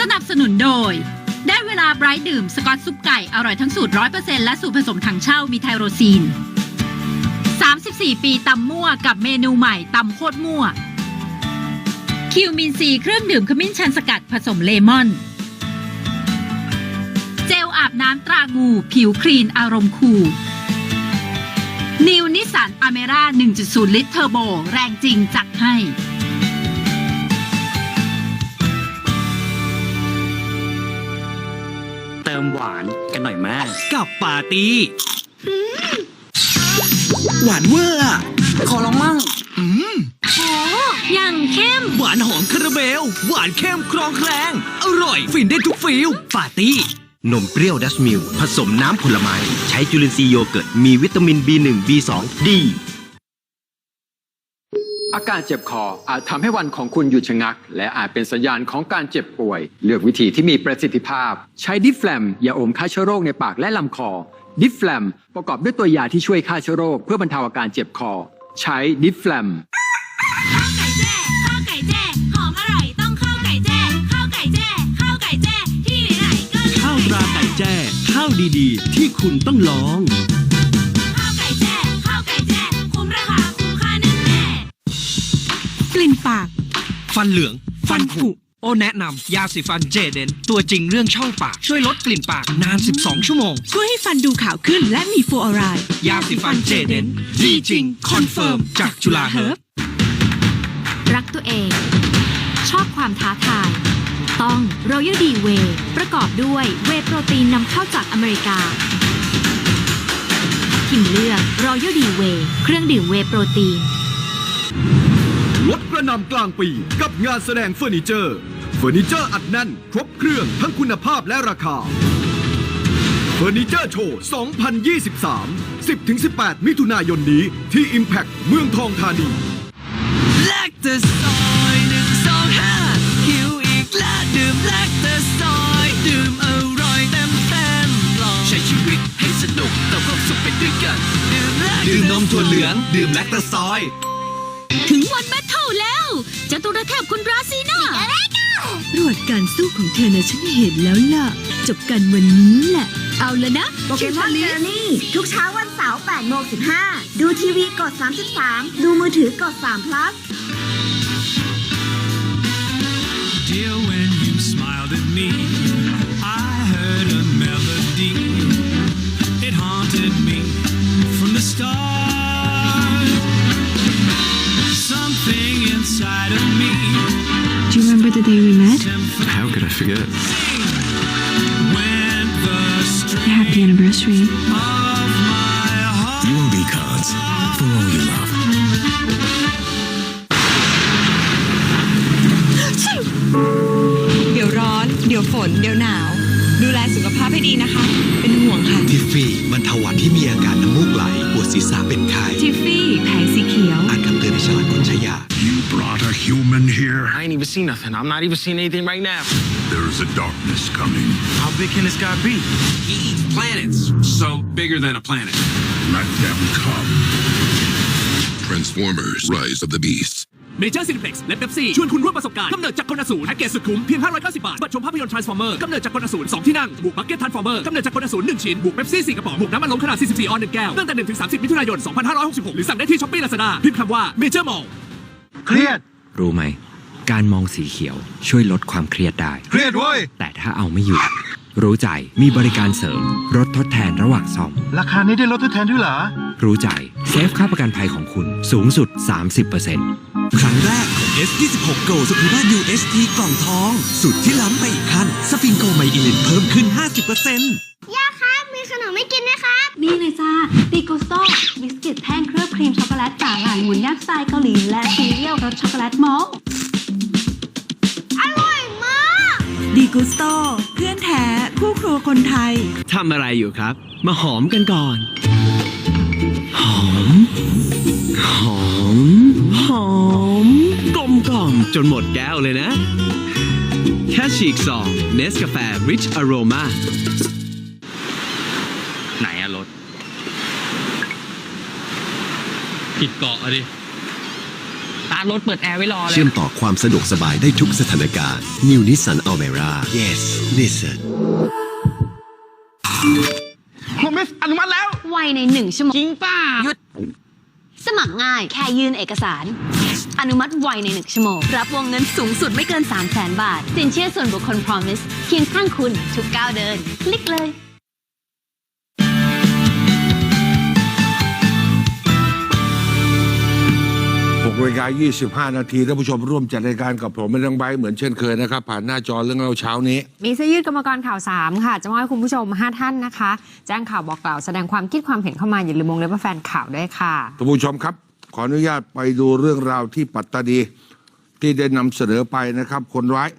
สนับสนุนโดย ได้เวลาไบรท์ดื่ม สกอตซุปไก่ อร่อยทั้งสูตร 100%และสูตรผสมถังเช่ามีไทโรซีน 34 ปีตำมั่วกับเมนูใหม่ตำโคตรมั่ว คิวมินซีเครื่องดื่มขมิ้นชันสกัดผสมเลมอน เจลอาบน้ำตรางู ผิวคลีนอารมณ์คูลนิวนิสันอเมร่า 1.0 ลิตรเทอร์โบ แรงจริงจัดให้ มหวานกันหน่อยแม่กับปาร์ตี้หวานเวอร์อะขอลองมั่งอืมอย่างเข้ม หวานหอมคาราเมล หวานเข้มครองแคลง อร่อย ฟินได้ทุกฟิลปาร์ตี้ นมเปรี้ยวดัชมิลผสมน้ำผลไม้ ใช้จุลินทรีย์โยเกิร์ต มีวิตามิน B1 B2 ดี อาการเจ็บคออาจทำให้วันของคุณหยุดชะงัก และอาจเป็นสัญญาณของการเจ็บป่วย เลือกวิธีที่มีประสิทธิภาพ ใช้ดิฟแฟลมยาอมฆ่าเชื้อโรคในปากและลำคอ ดิฟแฟลมประกอบด้วยตัวยาที่ช่วยฆ่าเชื้อโรคเพื่อบรรเทาอาการเจ็บคอ ใช้ดิฟแฟลมข้าวไก่แจ้ข้าวไก่แจ้หอมอร่อยต้องข้าวไก่แจ้ข้าวไก่แจ้ข้าวไก่แจ้ที่ไหนๆก็มีข้าวตราไก่แจ้ข้าวดีๆ ที่คุณต้องลอง ลิ่นปาก ฟันเหลือง ฟันผุ โอแนะนำยาสีฟันเจเดน ตัวจริงเรื่องช่องปาก ช่วยลดกลิ่นปากนาน 12 ชั่วโมง ช่วยให้ฟันดูขาวขึ้นและมีฟลูออไรด์ยาสีฟันเจเดนดีจริง คอนเฟิร์ม จากจุฬาเฮิร์บรักตัวเอง ชอบความท้าทาย ต้อง Royal D Way ประกอบด้วยเวย์โปรตีนนำเข้าจากอเมริกาพิมพ์เลือก Royal D Way เครื่องดื่มเวย์โปรตีน ลดกระนำกลางปีกับงานแสดงเฟอร์นิเจอร์ เฟอร์นิเจอร์อัดแน่น ครบเครื่องทั้งคุณภาพและราคา เฟอร์นิเจอร์โชว์ 2023 10-18 มิถุนายนนี้ที่ Impact เมืองทองธานีแลกเตอร์ซอยหนึ่งสองห้าหิวอีกแล้วดื่มแลกเตอร์ซอยดื่มอร่อยเต็มเต็มลองใช้ชีวิตให้สนุกแต่ความสุขไปด้วยกัน ดื่มแลกดื่มนมถั่วเหลือง ดื่มแลคเตอร์ซอย ถึงวันแบทเทิล แล้วจตุรเทพคุณราศีน่ารวดการสู้ของเธอนะฉันเห็นแล้วล่ะ จบกันวันนี้แหละ เอาละนะโปเกมอนเจอร์นี่ ทุกเช้าวันเสาร์8โมง15 ดูทีวีกด 33 ดูมือถือกด3 plus Dear, when you smiled at me, I heard a melody. It haunted me from the start. Do you remember the day we met? How could I forget? When the string Happy anniversary. of my heart. UOB cards for all you love. เดี๋ยวร้อน เดี๋ยวฝน เดี๋ยวหนาว ดูแลสุขภาพให้ดีนะคะ เป็นห่วงค่ะ ทิฟฟี่บรรเทาหวัดที่มีอาการน้ำมูกไหล ปวดศีรษะเป็นไข้ ทิฟฟี่ even seen nothing. I'm not even seeing anything right now. There's a darkness coming. How big can this guy be? He eats planets, so bigger than a planet. Let them come. Transformers Rise of the Beasts. เมเจอร์ซินิเพล็กซ์และเ e ปซี่ชวนคุณร่วมประสบการณ์กำเนิดจากกลอสูรแพ็กเกจสุดคุ้มเพียง 590 บาท บัตรชมภาพยนตร์ Transformer กำเนิดจากกลอสูร2ที่นั่งบุกบักเก็ต Transformer กำเนิดจากกลอสูร1ชิ้นบุกเ e ปซี่4กระป๋องบุกน้ำมันลมขนาด 44 ออน1แก้ว ตั้งแต่ 1 ถึง 30 มิถุนายน 2566 หรือสั่งได้ที่ช้อปปี้ลาซาด้าพิมพ์คำว่า Major Mall เครียดรู้ไหม การมองสีเขียวช่วยลดความเครียดได้ เครียดเว้ย แต่ถ้าเอาไม่อยู่ รู้ใจมีบริการเสริมลดทดแทนระหว่างซ่อม ราคานี้ได้ลดทดแทนด้วยเหรอ รู้ใจเซฟค่าประกันภัยของคุณสูงสุด 30%ครั้งแรกของ S26 Go สกูบ้า UST กล่องทอง สุดที่ล้ำไปอีกขั้นสฟิงโกไมอิลินเพิ่มขึ้น 50%ย่าครับ มีขนมไม่กินไหมครับ นี่เลยจ้าติโกโซบิสกิตแท่งเคลือบครีมช็อกโกแลตจากอาหารหมุนยักษ์สไตล์เกาหลีและซีเรียลรสช็อกโกแลตมอล ดีกุสโตเพื่อนแท้คู่ครัวคนไทย ทำอะไรอยู่ครับ มาหอมกันก่อน หอม หอม หอม กลมกล่อมจนหมดแก้วเลยนะ แค่ฉีกซองเนสกาแฟ Rich Aroma ไหนอะรถผิดเกาะอะดิตาร์ทรถเปิดแอร์ไว้รอเลย เชื่อมต่อความสะดวกสบายได้ทุกสถานการณ์ New Nissan Almera yes Nissan ผมมิสอนุมัติแล้ว ไวในหนึ่งชั่วโมง จริงป่ะหยุด สมัครง่ายแค่ยื่นเอกสาร อนุมัติไวในหนึ่งชั่วโมง รับวงเงินสูงสุดไม่เกิน3 0 0แสนบาท สินเชื่อส่วนบุคคล Promise เคียงข้างคุณทุกก้าวเดิน คลิกเลย 6นาฬิกา25 นาทีท่านผู้ชมร่วมจัดรายการกับผมไม่ต้องใบร์ทเหมือนเช่นเคยนะครับ ผ่านหน้าจอเรื่องเล่าเช้านี้ มีเสื้อยืดกรรมกรข่าว 3 ค่ะ จะมอบให้คุณผู้ชม 5 ท่านนะคะ แจ้งข่าวบอกกล่าวแสดงความคิดความเห็นเข้ามา อย่าลืมวงเล็บว่าแฟนข่าวด้วยค่ะท่านผู้ชมครับ ขออนุญาตไปดูเรื่องราวที่ปัตตานีที่ได้นำเสนอไปนะครับ คนร้าย